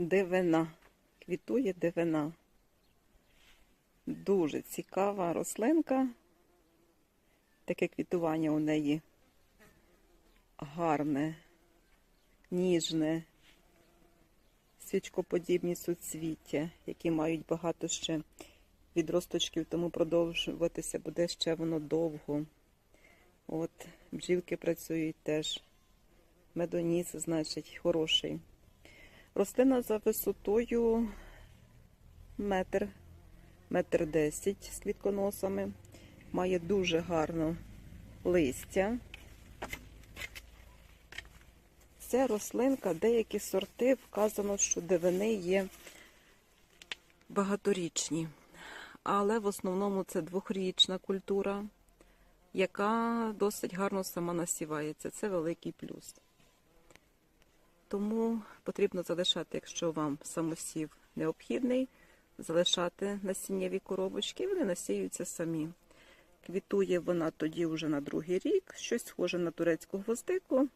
Дивина. Квітує дивина. Дуже цікава рослинка. Таке квітування у неї гарне, ніжне, свічкоподібні суцвіття, які мають багато ще відросточків, тому продовжуватися буде ще воно довго. От, бджілки працюють теж. Медоніс, значить, хороший. Рослина за висотою метр, метр десять з квітконосами. Має дуже гарно листя. Ця рослинка, деякі сорти вказано, що дивини є багаторічні. Але в основному це двохрічна культура, яка досить гарно сама насівається. Це великий плюс. Тому потрібно залишати, якщо вам самосів необхідний, залишати насіннєві коробочки, вони насіються самі. Квітує вона тоді вже на другий рік, щось схоже на турецьку гвоздику.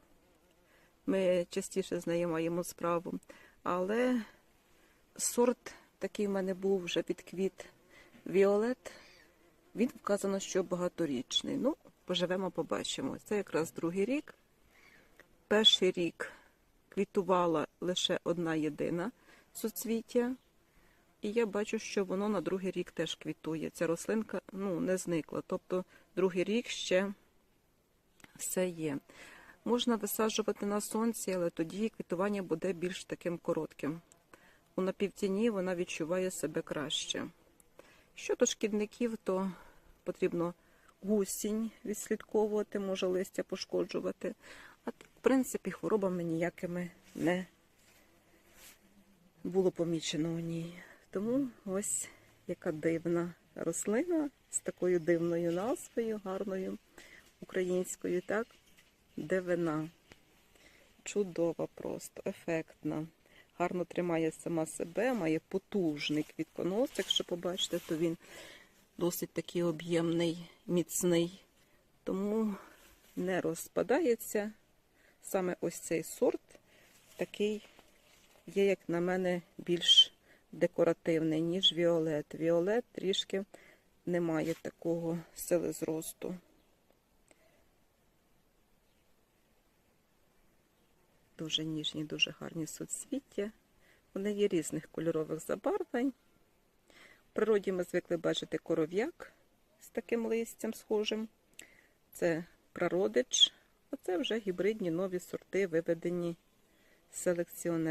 Ми частіше з нею маємо справу. Але сорт такий в мене був вже під квіт Віолет. Він вказано, що багаторічний. Ну, поживемо, побачимо. Це якраз другий рік. Перший рік квітувала лише одна єдина суцвіття. І я бачу, що воно на другий рік теж квітує. Ця рослинка ну, не зникла. Тобто другий рік ще все є. Можна висаджувати на сонці, але тоді квітування буде більш таким коротким. У напівтіні вона відчуває себе краще. Щодо шкідників, то потрібно гусінь відслідковувати, може листя пошкоджувати. Принципі, хворобами ніякими не було помічено у ній. Тому ось яка дивна рослина з такою дивною назвою, гарною українською, так? Дивина. Чудова просто, ефектна. Гарно тримає сама себе, має потужний квітконос. Якщо побачите, то він досить такий об'ємний, міцний. Тому не розпадається. Саме ось цей сорт такий є, як на мене, більш декоративний, ніж Віолет. Віолет трішки не має такого сили зросту. Дуже ніжні, дуже гарні суцвіття. Вони є різних кольорових забарвлень. В природі ми звикли бачити коров'як з таким листям схожим. Це прародич, а це вже гібридні нові сорти, виведені селекціонерами.